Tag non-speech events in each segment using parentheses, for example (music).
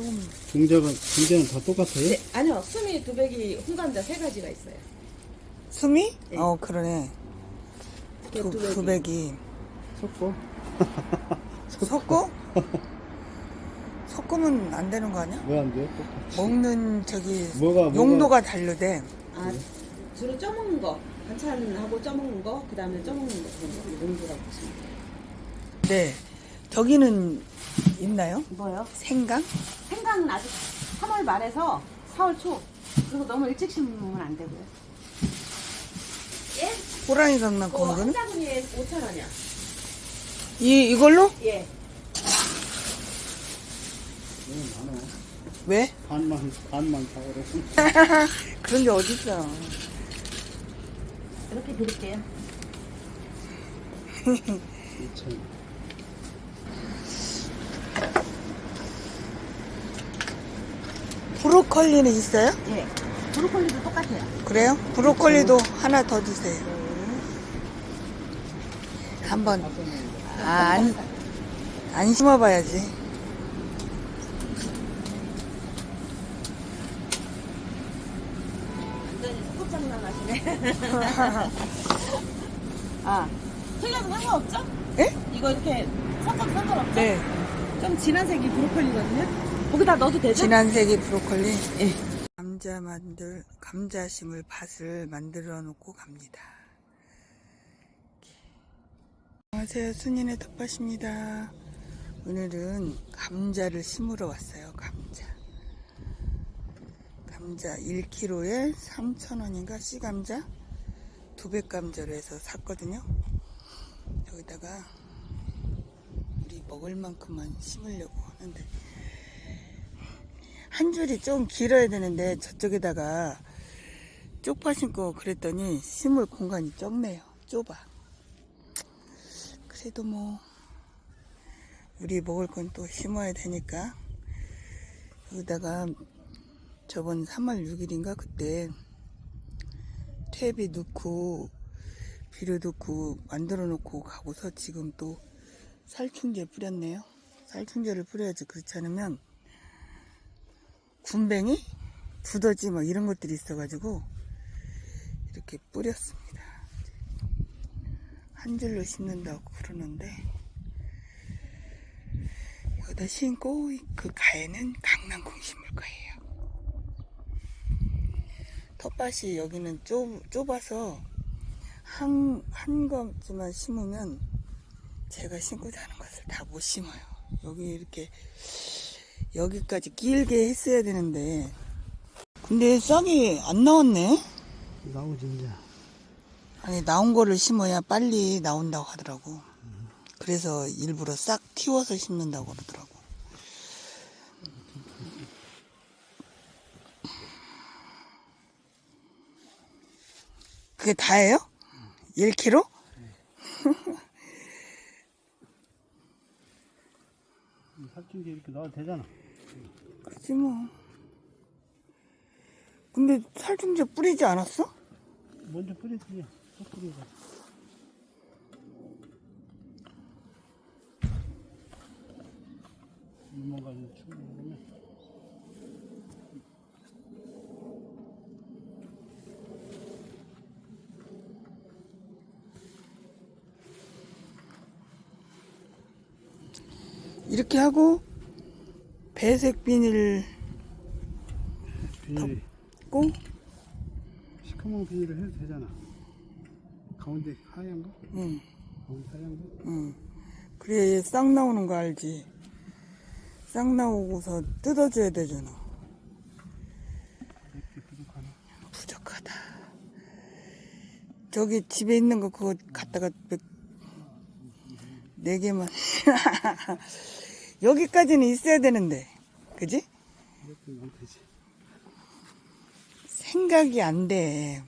조금 종자가 종자는 다 똑같아요? 네, 아니요. 수미, 두백이, 홍감자 세 가지가 있어요. 숨이? 네. 어 그러네. 그 두, 두백이. 두백이 섞어. 섞고? 섞으면 안 되는 거 아니야? 왜 안 돼요? 똑같이. 먹는 저기 뭐가, 뭐가? 용도가 다르대. 아, 주로 쪄먹는 거. 반찬하고 쪄먹는 거, 그 다음에 쪄먹는 거, 그런 거. 보시면 돼요. 네. 저기는 있나요? 뭐요? 생강? 생강은 아직 3월 말에서 4월 초. 그리고 너무 일찍 심으면 안 되고요. 예? 호랑이 강낭 그거 한 거는? 바구니에 5,000원이야. 이 이걸로? 예. 왜? 반만 반만 사오래. (laughs) 그런 게 어딨어. 이렇게 드릴게요. 2천. 브로콜리는 있어요? 예. 브로콜리도 똑같아요. 그래요? 브로콜리도 하나 더 주세요. 한번 아, 안, 안 심어봐야지. 완전히 소꿉장난 하시네. (laughs) 아, 틀려도 상관없죠? 예? 이거 이렇게 섞어도 상관없죠? 네. 좀 진한 색이 브로콜리거든요. 거기다 넣어도 되죠? 진한색이 브로콜리. 예. 감자 만들 감자 심을 밭을 만들어 놓고 갑니다. 안녕하세요. 순인의 텃밭입니다. 오늘은 감자를 심으러 왔어요. 감자. 감자 1kg에 3,000원인가 씨감자 두백 감자로 해서 샀거든요. 여기다가 우리 먹을 만큼만 심으려고 하는데 한 줄이 좀 길어야 되는데 저쪽에다가 쪽파 심고 그랬더니 심을 공간이 좁네요. 좁아. 그래도 뭐 우리 먹을 건 또 심어야 되니까 여기다가 저번 3월 6일인가 그때 퇴비 넣고 비료 넣고 만들어 놓고 가고서 지금 또 살충제 뿌렸네요. 살충제를 뿌려야지 그렇지 않으면 군뱅이, 두더지 막 이런 것들이 있어가지고 이렇게 뿌렸습니다. 한 줄로 심는다고 그러는데 여기다 심고 그 가에는 강낭콩 심을 거예요. 텃밭이 여기는 좁, 좁아서 한, 한 것만 심으면 제가 심고 자는 것을 다 못 심어요. 여기 이렇게 여기까지 길게 했어야 되는데 근데 싹이 안 나왔네 나오지 이제. 아니 나온 거를 심어야 빨리 나온다고 하더라고 그래서 일부러 싹 틔워서 심는다고 그러더라고 그게 다예요? 1kg? 살충제 이렇게 넣어도 되잖아. 그지 뭐 근데 살충제 뿌리지 않았어? 먼저 뿌렸지. 또 뿌리고. 이모가 좀 충분하면. 이렇게 하고 배색 비닐 비닐, 꼭 시커먼 비닐을 해도 되잖아. 가운데 하얀 거? 응, 가운데 하얀 거? 응. 그래야 얘싹 나오는 거 알지? 싹 나오고서 뜯어줘야 되잖아. 부족하나? 부족하다. 저기 집에 있는 거 그거 갖다가 몇, 네 개만. (laughs) 여기까지는 있어야 되는데. 그지? 생각이 안 돼.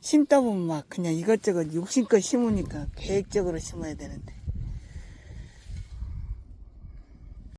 심다 보면 막 그냥 이것저것 욕심껏 심으니까 계획적으로 심어야 되는데.